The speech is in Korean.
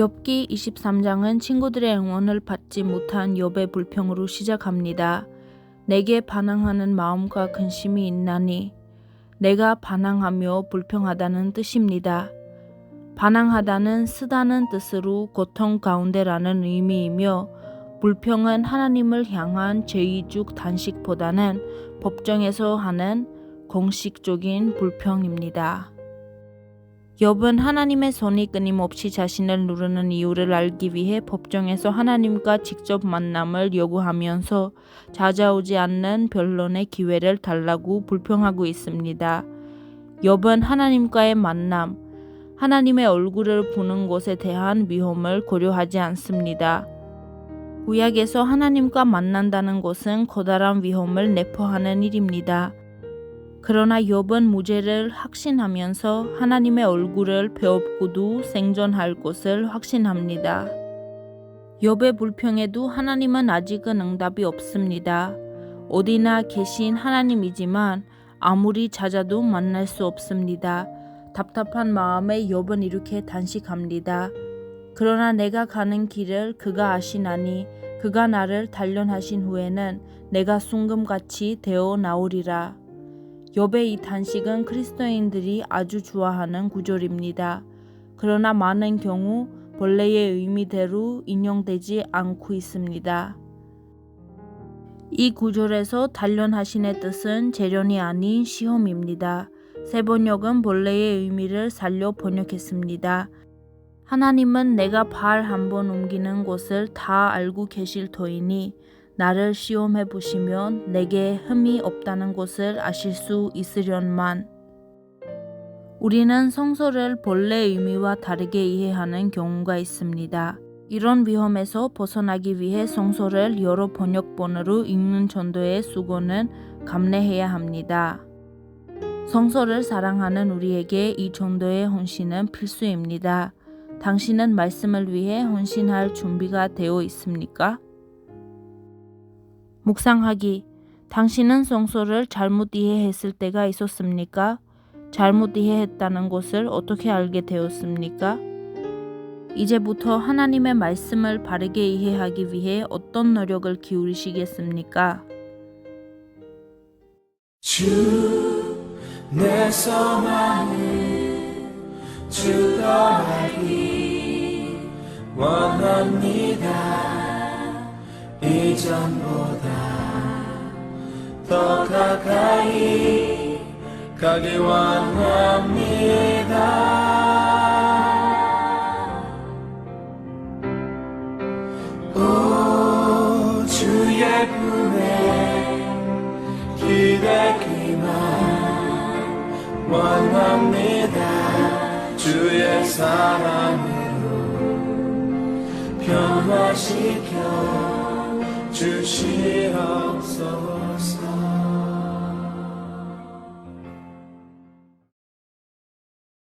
욥기 23장은 친구들의 응원을 받지 못한 욥의 불평으로 시작합니다. 내게 반항하는 마음과 근심이 있나니 내가 반항하며 불평하다는 뜻입니다. 반항하다는 쓰다는 뜻으로 고통 가운데라는 의미이며 불평은 하나님을 향한 제의죽 단식보다는 법정에서 하는 공식적인 불평입니다. 욥은 하나님의 손이 끊임없이 자신을 누르는 이유를 알기 위해 법정에서 하나님과 직접 만남을 요구하면서 찾아오지 않는 변론의 기회를 달라고 불평하고 있습니다. 욥은 하나님과의 만남, 하나님의 얼굴을 보는 것에 대한 위험을 고려하지 않습니다. 구약에서 하나님과 만난다는 것은 커다란 위험을 내포하는 일입니다. 그러나 욥은 무죄를 확신하면서 하나님의 얼굴을 배웠고도 생존할 것을 확신합니다. 욥의 불평에도 하나님은 아직은 응답이 없습니다. 어디나 계신 하나님이지만 아무리 찾아도 만날 수 없습니다. 답답한 마음에 욥은 이렇게 단식합니다. 그러나 내가 가는 길을 그가 아시나니 그가 나를 단련하신 후에는 내가 순금같이 되어 나오리라. 욥의 이 단식은 그리스도인들이 아주 좋아하는 구절입니다. 그러나 많은 경우 본래의 의미대로 인용되지 않고 있습니다. 이 구절에서 단련하신의 뜻은 재련이 아닌 시험입니다. 세번역은 본래의 의미를 살려 번역했습니다. 하나님은 내가 발 한 번 옮기는 것을 다 알고 계실 터이니 나를 시험해 보시면 내게 흠이 없다는 것을 아실 수 있으련만. 우리는 성서를 본래 의미와 다르게 이해하는 경우가 있습니다. 이런 위험에서 벗어나기 위해 성서를 여러 번역본으로 읽는 전도의 수고는 감내해야 합니다. 성서를 사랑하는 우리에게 이 정도의 헌신은 필수입니다. 당신은 말씀을 위해 헌신할 준비가 되어 있습니까? 묵상하기. 당신은 성서를 잘못 이해했을 때가 있었습니까? 잘못 이해했다는 것을 어떻게 알게 되었습니까? 이제부터 하나님의 말씀을 바르게 이해하기 위해 어떤 노력을 기울이시겠습니까? 주, 내 소망을 주 떠나기 원합니다. 이전보다 더 가까이 가기 원합니다. 오 주의 품에 기대기만 원합니다 주의 사랑으로 변화시켜 주시옵소서